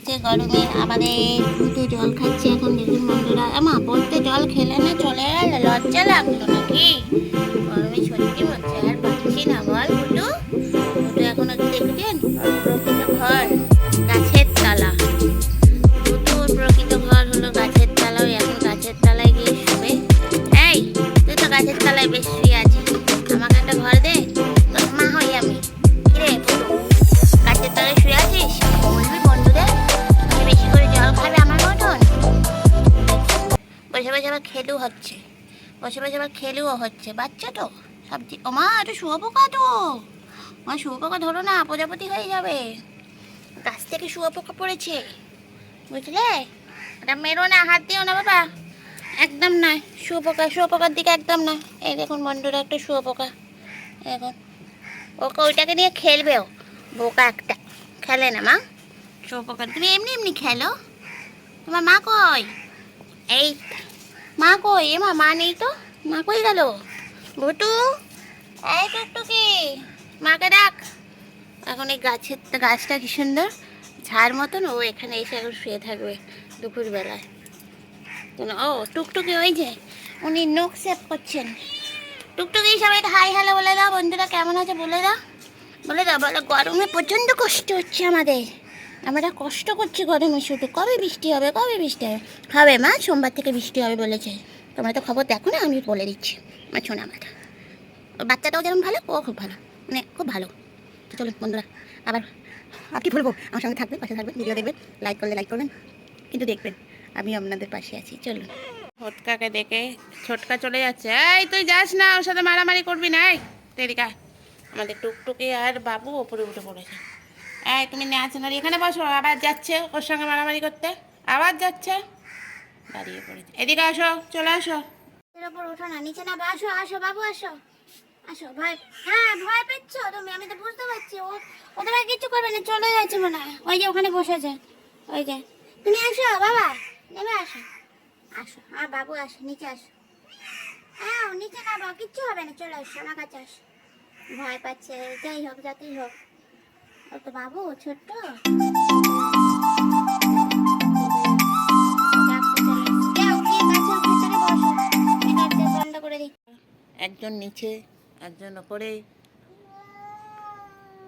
হয়েছে গরমে আমাদের দুটো জল খাচ্ছে এখন দেখুন বন্ধুরা। মা বলতে জল খেলে না চলে গেলে, লজ্জা লাগল। হচ্ছে। বসে বসে আবার খেলুও হচ্ছে। বাচ্চা তো? সব জি- ও মা, এটা শুয়োপোকা তো? মা, শুয়োপোকা ধরো না, প্রজাপতি হয়ে যাবে। গাছ থেকে শুয়োপোকা পড়েছে। বুঝলে? ওটা মেরো না, হাত দিও না বাবা। একদম নয়। শুয়োপোকা শুয়োপোকার দিকে একদম না এই দেখুন বন্ধুরা, একটা শুয়োপোকা। এখন ওকে ওইটাকে নিয়ে খেলবেও বোকা একটা। খেলে না মা? শুয়োপোকা তুমি এমনি এমনি খেলো? তোমার মা কই? এই মা কই? এ মা মা নেই তো? মা কই গেল? ভুটু? এই টুকটুকি মাকে ডাক। এখন এই গাছের গাছটা কি সুন্দর? ঝাড় মতন ও এখানে এসে এখন শুয়ে থাকবে দুপুরবেলায়। ও, টুকটুকি ওই যে, উনি নখ সেভ করছেন। টুকটুকি সবাইকে হাই, হ্যালো বলে দাও। বন্ধুরা কেমন আছে বলে দাও? বলে দাও, বলো, গরমে প্রচণ্ড কষ্ট হচ্ছে আমাদের। আমরা কষ্ট করছি গরমে শুধু কবে বৃষ্টি হবে, কবে বৃষ্টি হবে? হবে মা, সোমবার থেকে বৃষ্টি হবে বলেছে। তোমরা তো খবর দেখো না, আমি বলে দিচ্ছি। আমার শোনা মাথা। বাচ্চাটাও যেমন ভালো, ও খুব ভালো। মানে খুব ভালো। চলুন বন্ধুরা, আবার আর কি আমার সঙ্গে থাকবেন, পাশে থাকবেন, ভিডিও দেখবেন লাইক করলে লাইক করবেন, কিন্তু দেখবেন আমি আপনাদের পাশে আছি। চলুন। ছোটকাকে দেখে, ছোটকা চলে যাচ্ছে। এই, তুই যাস না, ওর সাথে মারামারি করবি না। তেরিকা আমাদের টুকটুকি আর বাবু ওপরে উঠে পড়েছে। এই, তুমি নাচ নাড়ি এখানে বসো, আবার যাচ্ছে ওর সঙ্গে মারামারি করতে, আবার যাচ্ছে। দাঁড়িয়ে পড়েছে এদিকে আসো, চলে আসো। এর ওপর ওঠো না, নিচে না, আসো আসো, বাবু, আসো। আসো, ভয় হ্যাঁ ভয় পেচ্ছ তুমি, আমি তো বুঝতে পারছি, ও, ওদের আর কিছু করবে না, চলে যাচ্ছে মনে হয়। ওই যে ওখানে বসেছে, ওই যে। তুমি আসো, বাবা, নেমে আসো। আসো, আর বাবু আসো, নিচে আসো। হ্যাঁ নিচে না কিচ্ছু হবে না, চলে আসো, আমার কাছে আসো। ভয় পাচ্ছে, যাই হোক, যতই হোক। ও তো বাবু ছোট্ট বন্ধ একজন নিচে একজন ওপরে।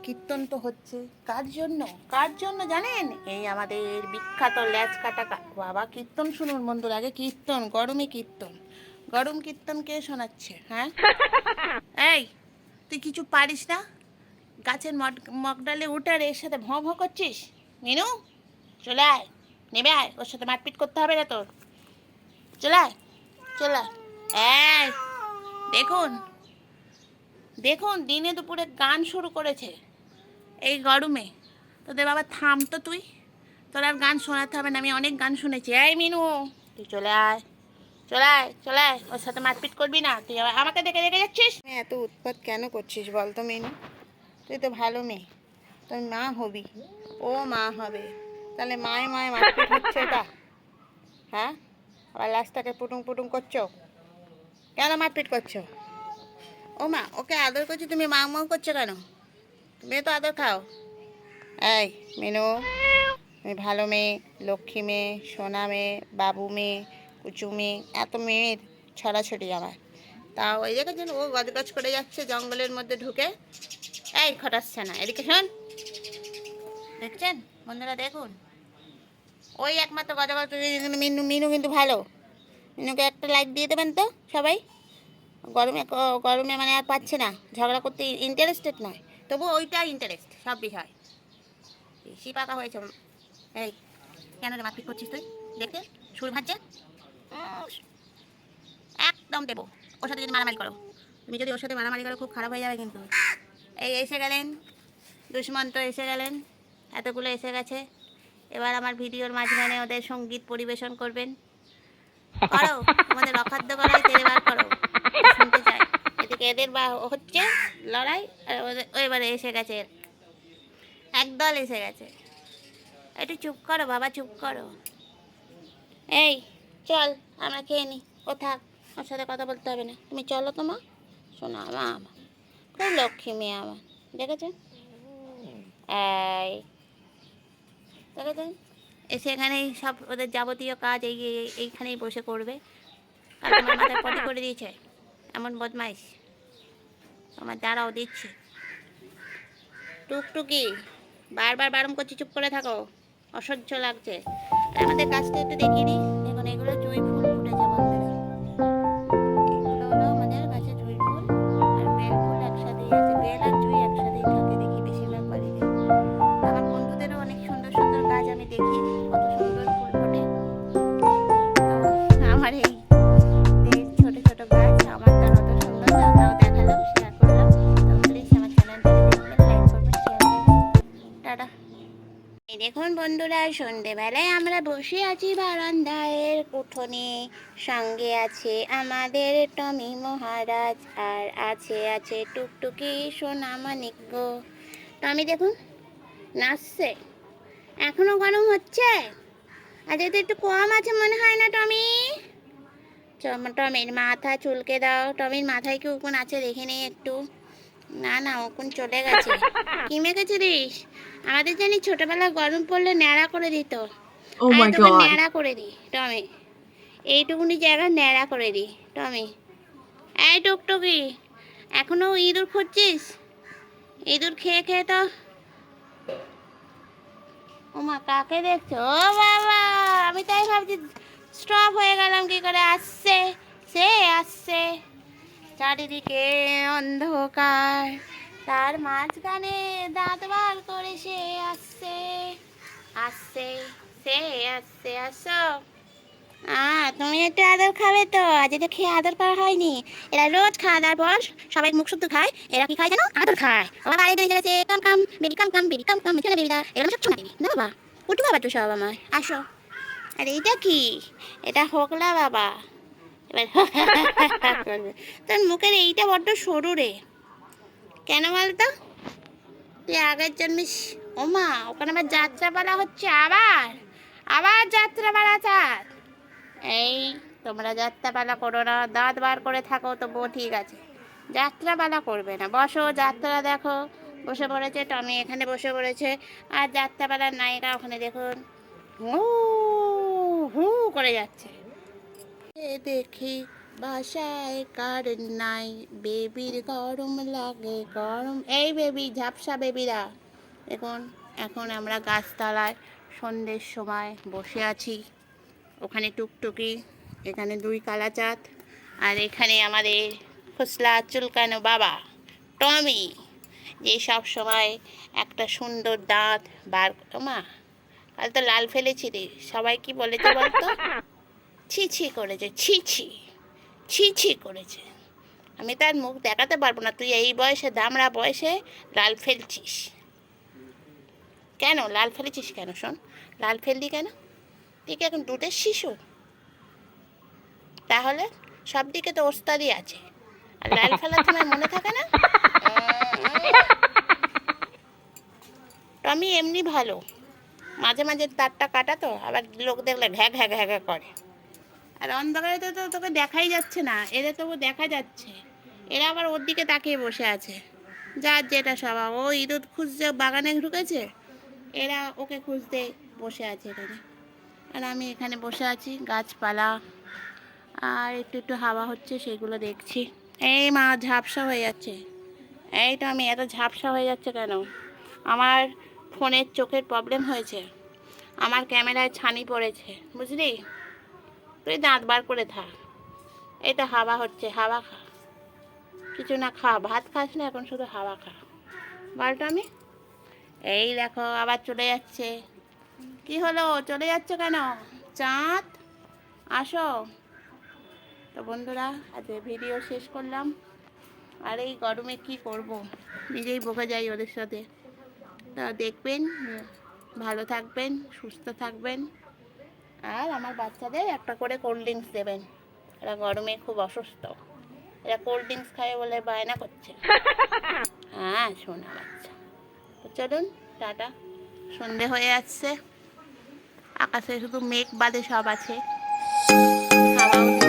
কীর্তন তো হচ্ছে। কার জন্য? কার জন্য জানেন? এই আমাদের বিখ্যাত ল্যাচ কাটা বাবা কীর্তন শুনুন বন্ধুরা আগে কীর্তন গরমে কীর্তন। গরম কীর্তন কে শোনাচ্ছে হ্যাঁ? এই তুই কিছু পারিস না? গাছের মগ মগডালে উঠে আর এর সাথে ভঁ ভঁ করছিস? মিনু, চলে আয়। নেবে আয়। ওর সাথে মারপিট করতে হবে না তোর। চলে আয়। চলে আয়। দেখুন। দেখুন, দিনে দুপুরে গান শুরু করেছে এই গরমে। তোদের বাবা থাম তো তুই। তোর আর গান শোনাতে হবে না। আমি অনেক গান শুনেছি। এই, মিনু, তুই চলে আয়। চলে আয় চলে আয়। ওর সাথে মারপিট করবি না। তুই আমাকে দেখে দেখে যাচ্ছিস? এত উৎপাত কেন করছিস বল তো মিনু? তুই তো ভালো মেয়ে। তুই মা হবি। ও মা হবে। তাহলে মায়ে মায়ে মারপিট হচ্ছে এটা। হ্যাঁ? আবার লাস্টটাকে পুটুং পুটুং করছ? কেন মারপিট করছ? ও মা, ওকে আদর করছি? তুমি মাং মাং করছ কেন? তুমি তো আদর খাও। এই, মিনু, তুমি ভালো মেয়ে, লক্ষ্মী মেয়ে, সোনা মেয়ে, বাবু মেয়ে, কুচু মেয়ে, এত মেয়ের ছড়াছড়ি আমার। তা ওই দেখেছেন ও গজগজ করে যাচ্ছে জঙ্গলের মধ্যে ঢুকে। এই খটাচ্ছে না। এদিকে শোন। দেখছেন? বন্ধুরা, দেখুন। ওই একমাত্র গজগজ মিনু মিনু কিন্তু ভালো। মিনুকে একটা লাইক দিয়ে দেবেন তো সবাই? গরমে গরমে মানে আর পাচ্ছে না। ঝগড়া করতে ইন্টারেস্টেড নয় তবু ওইটা ইন্টারেস্ট সব বিষয়। বেশি পাকা হয়েছে। এই, কেন রে মারপিট করছিস তুই? দেখে? সুর ভাজছে? একদম দেবো। ওর সাথে যদি মারামারি করো। তুমি যদি ওর সাথে মারামারি করো, খুব খারাপ হয়ে যাবে কিন্তু। এই এসে গেলেন। দুষ্মন্ত এসে গেলেন। এতগুলো এসে গেছে। এবার আমার ভিডিওর মাঝখানে ওদের সংগীত পরিবেশন করবেন। করো আমাদের অখাদ্য করাই তেরে বার করো। শুনতে চাই। এদিকে এদের বা হচ্ছে লড়াই, আর ওদের এবারে এসে গেছে। একদল এসে গেছে। একটু চুপ করো বাবা, চুপ করো। এই, চল, আমরা খেয়ে নি। ও থাক ওর সাথে কথা বলতে হবে না। তুমি চলো তো মা। শোনো মা। খুব লক্ষ্মী মেয়ে আমার দেখেছেন এই দেখেছেন এসে এখানেই সব ওদের যাবতীয় কাজ এই, এই- এইখানেই বসে করবে। আর পটি করে দিয়েছে, এমন বদমাইশ। আমার দাঁড়াও দিচ্ছে। টুকটুকি, বারবার বারণ করছি, চুপ করে থাকো। অসহ্য লাগছে। আমাদের গাছটা একটু দেখুন, এগুলো জুঁই দেখুন বন্ধুরা সন্ধেবেলায় আমরা বসে আছি বারান্দায়ের উঠোনে। সঙ্গে আছে আমাদের টমি মহারাজ আর আছে আছে টুকটুকি সোনামানিক গো। টমি দেখুন, নাচছে। এখনও গরম হচ্ছে? আজকে তো একটু কম আছে মনে হয় না টমি? টমির মাথা চুলকে দাও। টমির মাথায় কি উকুন আছে দেখে নেই একটু। না না, উকুন চলে গেছে। কি মেখেছিস আমাদের জানি ছোটবেলায় গরম পড়লে ন্যাড়া করে দিত। আমি my তোকে ন্যাড়া করে দিই টমি। এইটুকুনি জায়গা ন্যাড়া করে দিই টমি। এই টুকটুকি এখনও ইঁদুর খুঁজছিস? ইঁদুর খেয়ে খেয়ে তো ও মা কাকে দেখছ? ও বাবা আমি তাই ভাবছি স্টপ হয়ে গেলাম কি করে? আসছে সে আসছে। চারিদিকে অন্ধকার। তার মাঝখানে দাঁত বার করে সে আসছে। আসছে, সে আসছে, আসো। আহ তুমি একটু আদর খাবে তো। আজ এটা খেয়ে আদর করা হয়নি। এরা রোজ খাওয়া দাওয়ার পর সবাই মুখ শুদ্ধ খায়। এরা কি খায় জানো? আদর খায়। বাবা বাড়ি দিয়ে কাম কাম কাম কাম, বেবি, কাম কাম এরকম সব না বাবা, উঠু বাবা তো সব আমার আসো। আর এইটা কি? এটা হোকলা বাবা। এবার তোর মুখের এইটা বড্ড সরু রে। কেন বলতো? তুই আগের জন্মিস। ও মা, ওখানে আবার যাত্রাপালা হচ্ছে আবার? আবার যাত্রাপালা চাঁদ এই, তোমরা যাত্রাপালা করো না, দাঁত বার করে থাকো তো বউ ঠিক আছে। যাত্রাপালা করবে না। বসো, যাত্রা দেখো। বসে পড়েছে, টমি এখানে বসে পড়েছে। আর যাত্রাপালার নায়িকা ওখানে দেখুন। হু হু করে যাচ্ছে। দেখি বাসায় কার নাই? বেবির গরম লাগে, গরম। এই বেবি, ঝাপসা বেবিরা। এখন এখন আমরা গাছতলায় সন্ধ্যের সময় বসে আছি। ওখানে টুকটুকি, এখানে দুই কালাচাঁদ, আর এখানে আমাদের খোসলা চুলকানো বাবা, টমি, যে সব সময় একটা সুন্দর দাঁত বার মা, কাল তো লাল ফেলেছি রে। সবাই কি বলেছে বলতো? ছি ছি করেছে, ছি ছি। ছি ছি করেছে। আমি তার মুখ দেখাতে পারব না, তুই এই বয়সে, দামড়া বয়সে লাল ফেলছিস। কেন? লাল ফেলেছিস কেন? শোন, লাল ফেললি কেন? তুই কি এখন দুধের শিশু? তাহলে সব দিকে তো ওস্তাদি আছে। আর লাল ফেলার সময় মনে থাকে না? টমি এমনি ভালো। মাঝে মাঝে তারটা কাটা তো আবার লোক দেখলে ঘ্যা ঘ্যা ঘ্যা করে। আর অন্ধকারে তো তো তোকে দেখাই যাচ্ছে না, এদের তবু দেখা যাচ্ছে। এরা আবার ওর দিকে তাকিয়ে বসে আছে। যার যেটা স্বভাব, ও ইঁদুর খুঁজছে বাগানে ঢুকেছে, এরা ওকে খুঁজতে বসে আছে এখানে। আর আমি এখানে বসে আছি, গাছপালা, আর একটু একটু হাওয়া হচ্ছে, সেগুলো দেখছি। এই মা, ঝাপসা হয়ে যাচ্ছে। এই তো আমি, এত ঝাপসা হয়ে যাচ্ছে কেন? আমার ফোনের চোখের প্রবলেম হয়েছে। আমার ক্যামেরায় ছানি পড়েছে, বুঝলি? তুই দাঁত বার করে থাক। এই তো হাওয়া হচ্ছে, হাওয়া খা। কিছু না খা, ভাত খাস না, এখন শুধু হাওয়া খা। বলটা আমি এই দেখো, আবার চলে যাচ্ছে। কি হলো? চলে যাচ্ছে কেন? চাঁদ? আসো। তো বন্ধুরা, আজকে ভিডিও শেষ করলাম। আর এই গরমে কি করব? নিজেই বকে যাই ওদের সাথে। তা দেখবেন, ভালো থাকবেন, সুস্থ থাকবেন। আর আমার বাচ্চাদের একটা করে কোল্ড ড্রিঙ্কস দেবেন। এরা গরমে খুব অসুস্থ। এরা কোল্ড ড্রিঙ্কস খায় বলে বায়না করছে। হ্যাঁ শোনা বাচ্চা তো চলুন, টাটা। সন্ধে হয়ে আসছে। আকাশে শুধু মেঘ বাদে সব আছে। হাওয়াও